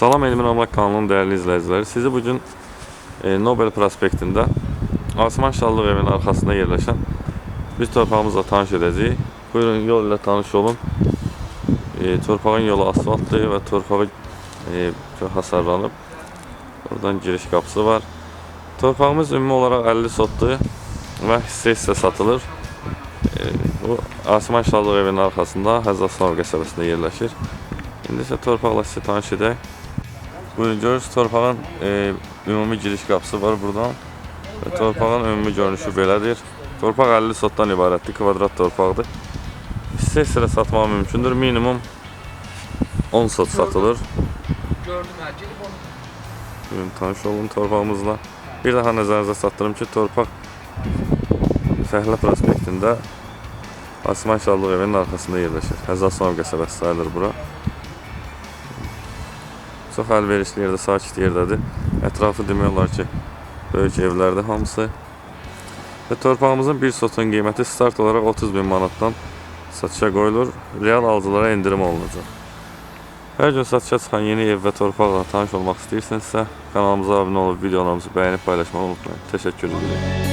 Salam Elmin Amak kanalının değerli izleyicileri. Sizi bugün e, Nobel Prospektinde Asman Şallıq evinin arkasında yerleşen bir torpağımızla tanış edeceğiz. Buyurun yol ile tanış olun. E, torpağın yolu asfaltlı ve torpağı e, çok hasarlanıp oradan giriş kapısı var. Torpağımız ümumi olarak 50 sotlu ve hisse hisse satılır. E, bu Asman Şallıq evinin arkasında Həzaslanov qəsəbəsində yerləşir. İndi isə torpaqla sizi tanış edək. Buyurun görürsünüz torpağın e, ümumi giriş qapısı var buradan. Və torpağın ümumi görünüşü belədir. Torpaq 50 sotdan ibarətdir, kvadrat torpaqdır. Hissə hissə satmaq mümkündür. Minimum 10 sot satılır. Gördüm gelip onu Buyurun tanış olun torpağımızla. Bir daha nəzərinizə çatdırım ki, torpaq Fəhlə prospektində Asman Şallıq evinin arxasında yerləşir. Həzaslanov qəsəbəsi sayılır bura. Çox əlverişli yerdə, sakit yerdədir. Ətrafı demək olar ki, böyük evlərdir hamısı. Və torpağımızın bir sotun qiyməti start olaraq 30 bin manatdan satışa qoyulur. Real alıcılara endirim olunacaq. Hər gün satışa çıxan yeni ev və torpaqla tanış olmaq istəyirsinizsə, kanalımıza abunə olub videolarımızı bəyənib paylaşmağı unutmayın. Təşəkkür edirəm.